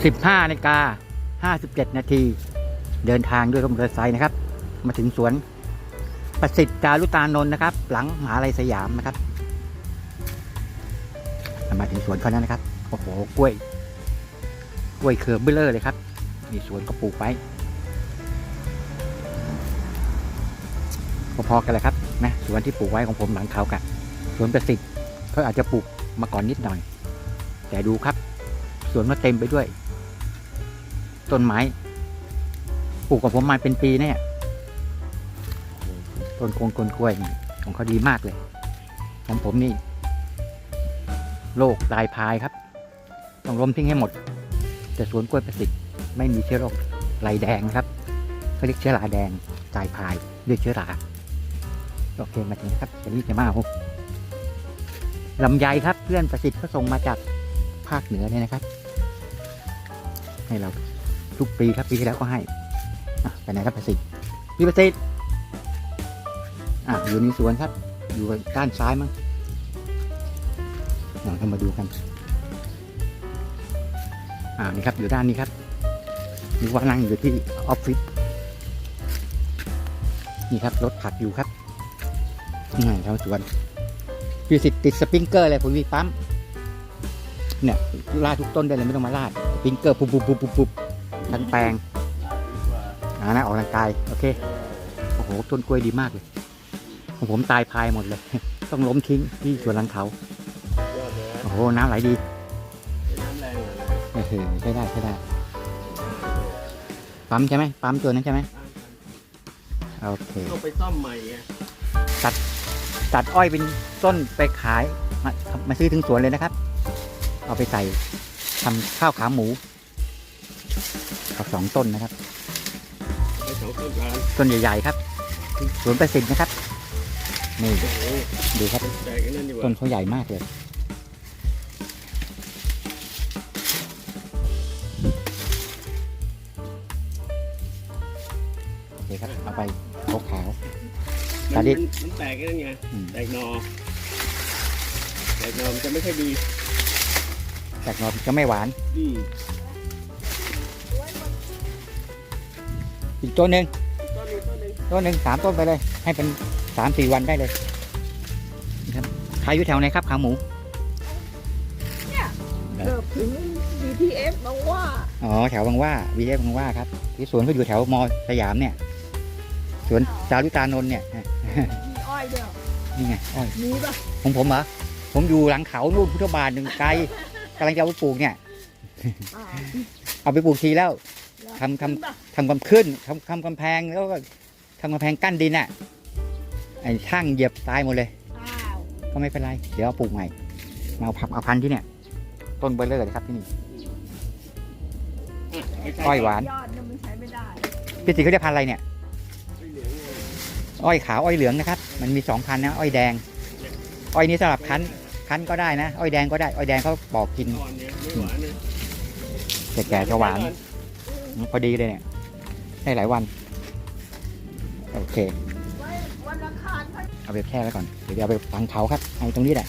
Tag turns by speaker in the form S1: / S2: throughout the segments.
S1: 15นาฬิกา57 นาที เดินทางด้วยรถมอเตอร์ไซค์นะครับ มาถึงสวนประสิทธิ์จารุตานนท์นะครับ หลังมหาลัยสยามนะครับ มาถึงสวนเขานั้นนะครับ โอ้โห กล้วย กล้วยเครือเบลเลอร์เลยครับ มีสวนก็ปลูกไว้พอๆกันเลยครับนะสวนที่ปลูกไว้ของผมหลังเขากับสวนประสิทธิ์เขาอาจจะปลูกมาก่อนนิดหน่อย แต่ดูครับสวนก็เต็มไปด้วย ต้นไม้ปลูกกับผมมาเป็นปีเนี่ยต้นโกงกลกล้วยของเขาดีมากเลย ของผมนี่โรคลายพายครับ ต้องล้มทิ้งให้หมด แต่สวนกล้วยประสิทธิ์ไม่มีเชื้อโรคลายแดงครับเขาเรียกเชื้อราแดงลายพายด้วยเชื้อราโอเคมาถึงครับจะรีบจะมาเอาลำไยครับเพื่อนประสิทธิ์เขาส่งมาจากภาคเหนือเนี่ยนะครับ ให้เรา ทุกปีครับปีที่แล้วก็ให้ไปไหนครับประสิทธิ์พี่ประสิทธิ์อะอยู่ในสวนครับ อยู่ด้านซ้ายมั้งเราเข้ามาดูกันอ่านี่ครับอยู่ด้านนี้ครับหรือว่านั่งอยู่ที่ออฟฟิศนี่ครับรถผักอยู่ครับนี่ไงเราสวนพี่สิทธิ์ติดสปริงเกอร์เลยผมมีปั๊มเนี่ยลาทุกต้นได้เลยไม่ต้องมาลาดสปริงเกอร์ปุบปุ๊บปุ๊บปุ๊บปุ๊บ ทั้งแปลงอ่านะออกกำลังกาย โอเค โอ้โห ต้นกล้วยดีมากเลย ของผมตายพายหมดเลย ต้องล้มทิ้งที่สวนหลังเขา โอ้โห น้ำไหลดีเออใช้ได้ใช้ได้ ปั๊มใช่ไหม ปั๊มตัวนั้นใช่ไหมโอเค
S2: ต้องไปซ่อมใหม่ไง
S1: ตัดอ้อยเป็นต้นไปขายมามาซื้อถึงสวนเลยนะครับ เอาไปใส่ทำข้าวขาหมู เอาสองต้นนะครับ
S2: ไปสองต้นกลาง
S1: ต้นใหญ่ๆครับสวนประสิทธิ์นะครับนี่
S2: โอ้โห
S1: ดูครับ
S2: แต่กันนั่นดีกว่า
S1: ต้นเขาใหญ่มากเลยโอเคครับเอาไปขาวขาว
S2: มัน
S1: ตาดิ
S2: มันมันแตกกันนั่นไง
S1: ๆอืม
S2: แตกหนอแตกหนอมันจะไม่ค่อยดี
S1: จากนอนจะไม่หวาน
S2: อื
S1: อีกต้นหนึ่ง
S2: ต้นหนึงต้นหนึง
S1: ต้นหนึ่งสามต้นไปเลย ให้เป็นสามสี่วันได้เลยนะครับขายอยู่แถวไหนครับขาหมู
S3: เกือบถึง BTS บางว่า
S1: อ๋อ แถวบางหว่าวีเอฟบางหว่าครับ ที่สวนก็อยู่แถวมอสยามเนี่ย สวนจารุตานนท์เนี่ย
S3: มีอ้อยด้วย
S1: นี่ไง อ้อย
S3: มีปะ
S1: ของผมเหรอ ผมอยู่หลังเขานู่นพุทธบาทหนึ่งไกลกำลังจะเอาไปปลูกเนี่ย
S3: อ่า
S1: เอาไปปลูกทีแล้ว
S3: แล้ว
S1: ทำทำ
S3: มีปะ
S1: ทำกำขึ้นทำทำกำแพงแล้วก็ทำกำแพงกั้นดินอะไอ้ช่างเหยียบตายหมดเลย
S3: อ้าว
S1: ก็ไม่เป็นไร เดี๋ยวเอาปลูกใหม่มาเอาผักเอาพันธุ์ที่เนี่ย ต้นเบอร์เลอร์เลยครับที่นี่
S2: อะไม่ใช่
S1: อ้อยหวาน
S3: ยอดเนี่ยมันใช้ไม่ได้
S1: พี่ติเขาได้พันธุ์อะไรเนี่ย
S2: ไม่เหลืองไง
S1: อ้อยขาวอ้อยเหลืองนะครับ มันมีสองพันธุ์นะ อ้อยแดง อ้อยนี้สำหรับคั้น คั้นก็ได้นะ อ้อยแดงก็ได้ อ้อยแดงเขาบอกกิน
S2: อ่อนเนี่ยไม่หวานเนี่ย
S1: แต่แก่จะหวาน พอดีเลยเนี่ยได้หลายวัน โอเค
S3: ไว้วันอังคารพัน
S1: เอาไปแช่ไว้ก่อน เดี๋ยวเอาไปฝังเขาครับ เอาตรงนี้แหละ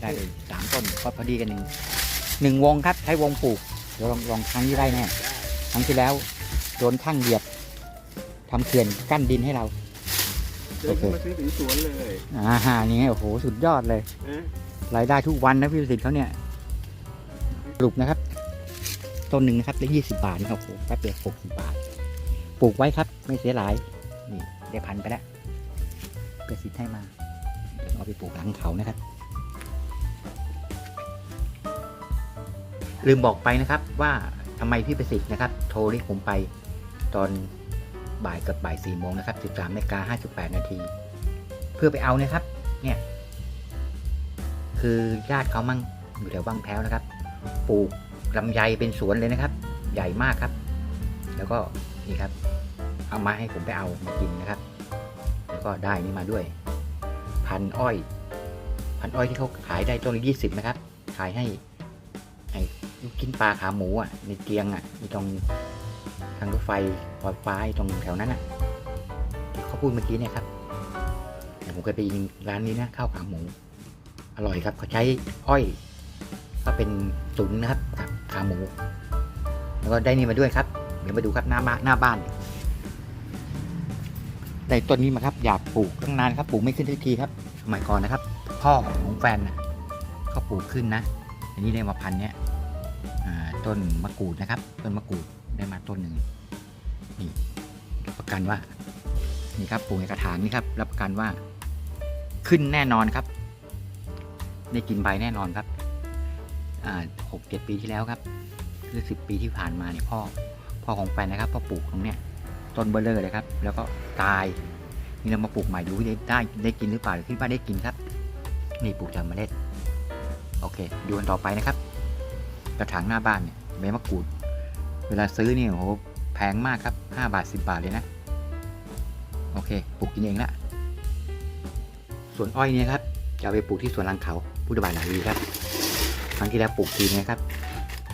S1: ได้เลยสามต้นก็พอดีกันหนึ่งหนึ่งวงครับใช้วงปลูก เดี๋ยวลองลองครั้งนี้ได้แน่ครั้งที่แล้วโดนข้างเหยียบทำเขื่อนกั้นดินให้เรา
S2: เดินเข้ามาซื้อถึงสวนเลย
S1: อ่าฮะนี่ไงโอ้โห สุดยอดเลย
S2: นะ
S1: รายได้ทุกวันนะพี่ประสิทธิ์เขาเนี่ยปลูกนะครับ ต้นหนึ่งนะครับได้ยี่สิบาทนะครับโอ้โหแป๊บเดียวหกสิบบาท ปลูกไว้ครับ ไม่เสียหลาย นี่ได้พันไปแล้วประสิทธิ์ให้มา เอาไปปลูกหลังเขานะครับ ลืมบอกไปนะครับว่าทำไมพี่ประสิทธิ์นะครับ โทรเรียกผมไปตอนบ่ายกับบ่ายสี่โมงนะครับสิบสามนาฬิกาห้าสิบแปดนาที เพื่อไปเอานะครับ เนี่ย คือญาติเขามั่งอยู่แถวบางแพ้วนะครับ ปลูก ลำไยเป็นสวนเลยนะครับ ใหญ่มากครับ แล้วก็นี่ครับ เอามาให้ผมไปเอามากินนะครับ แล้วก็ได้นี่มาด้วย พันอ้อย พันอ้อยที่เขาขายได้ต้นละยี่สิบนะครับ ขายให้ให้ลูกกินปลาขาหมูอะในเกียงอะมีตรงทางรถไฟปลอยฟ้าตรงแถวนั้นอะเขาพูดเมื่อกี้เนี่ยครับแต่ผมเคยไปกินร้านนี้นะข้าวขาหมู อร่อยครับเขาใช้อ้อย ก็เป็นตุ๋นนะครับกับขาหมู แล้วก็ได้นี่มาด้วยครับ เดี๋ยวมาดูครับหน้าบ้าหน้าบ้านได้ต้นนี้มาครับอยากปลูกตั้งนานครับปลูกไม่ขึ้นทักทีครับสมัยก่อนนะครับ พ่อของแฟนนะเขาปลูกขึ้นนะ อันนี้ได้มาพันเนี้ยต้นมะกรูดนะครับ ต้นมะกรูดได้มาต้นหนึ่งนี่รับประกันว่า นี่ครับปลูกในกระถางนี่ครับ รับประกันว่าขึ้นแน่นอนครับ ได้กินใบแน่นอนครับ หกเจ็ดปีที่แล้วครับ คือสิบปีที่ผ่านมาเนี่ยพ่อพ่อของแฟนนะครับพ่อปลูกตรงเนี้ยต้นเบลเลอร์เลยครับ แล้วก็ตายนี่เรามาปลูกใหม่ดูว่าได้ได้ได้กินหรือเปล่าคิดว่านได้กินครับนี่ปลูกจากเมล็ดโอเค ดูกันต่อไปนะครับ กระถางหน้าบ้านเนี่ยใบมะกรูด เวลาซื้อเนี่ยโหแพงมากครับห้าบาทสิบาทเลยนะ โอเคปลูกกินเองละส่วนอ้อยเนี่ยครับจะไปปลูกที่สวนลังเขาพุทธบาทหนาวีครับ ครั้งที่แล้วปลูกทีนะครับ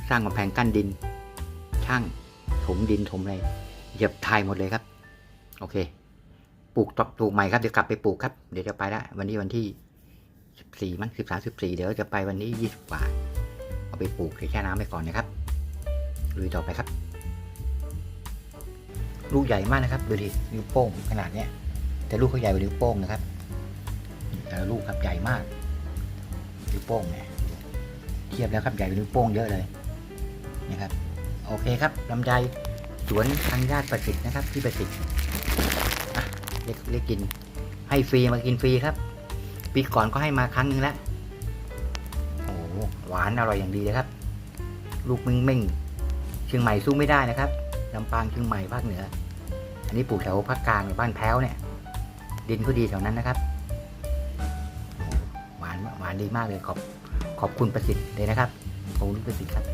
S1: สร้างกำแพงกั้นดิน ช่างถมดินถมอะไรเหยียบทายหมดเลยครับ โอเค ปลูกตปลูกใหม่ครับเดี๋ยวกลับไปปลูกครับเดี๋ยวจะไปละวันนี้วันที่สิบสี่มั้งสิบสามสิบสี่เดี๋ยวจะไปวันนี้ยี่สิบกว่าเอาไปปลูกแช่น้ำไปก่อนนะครับลุยต่อไปครับ ลูกใหญ่มากนะครับดูดินิ้วโป้งขนาดเนี้ยแต่ลูกเขาใหญ่กว่านิ้วโป้งนะครับแต่ละลูกครับใหญ่มากนิ้วโป้งเนี่ย เทียบแล้วครับใหญ่กว่านิ้วโป้งเยอะเลยนะครับโอเคครับลำไยสวนทางญาติประสิทธิ์นะครับที่ประสิทธิ์อะเรียกเรียกกิน ให้ฟรีมากินฟรีครับ ปีก่อนก็ให้มาครั้งหนึ่งแล้วโอ้หวานอร่อยอย่างดีเลยครับ ลูกมิงมิงเชียงใหม่สู้ไม่ได้นะครับลำปางเชียงใหม่ภาคเหนือ อันนี้ปลูกแถวภาคกลางบ้านแพ้วเนี่ย ดินก็ดีแถวนั้นนะครับหวานหวานดีมากเลยขอบ ขอบคุณประสิทธิ์เลยนะครับขอบคุณประสิทธิ์ครับ